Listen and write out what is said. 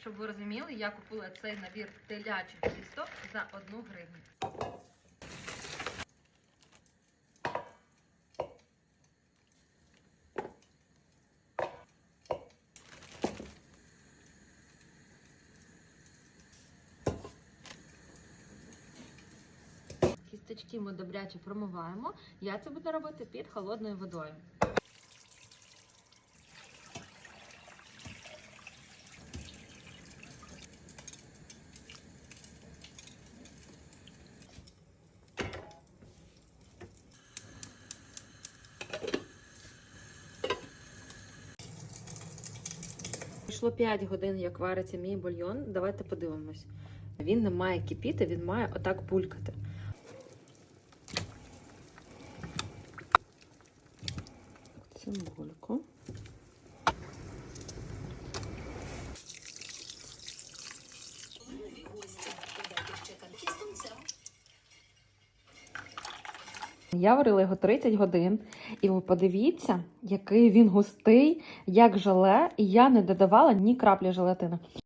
Щоб ви розуміли, я купила цей набір телячих тісток за 1 гривню. Кісточки ми добряче промиваємо. Я це буду робити під холодною водою. Пройшло 5 годин, як вариться мій бульйон. Давайте подивимось. Він не має кипіти, він має отак булькати. Цибульку. Я варила його 30 годин, і ви подивіться, який він густий, як желе, і я не додавала ні краплі желатину.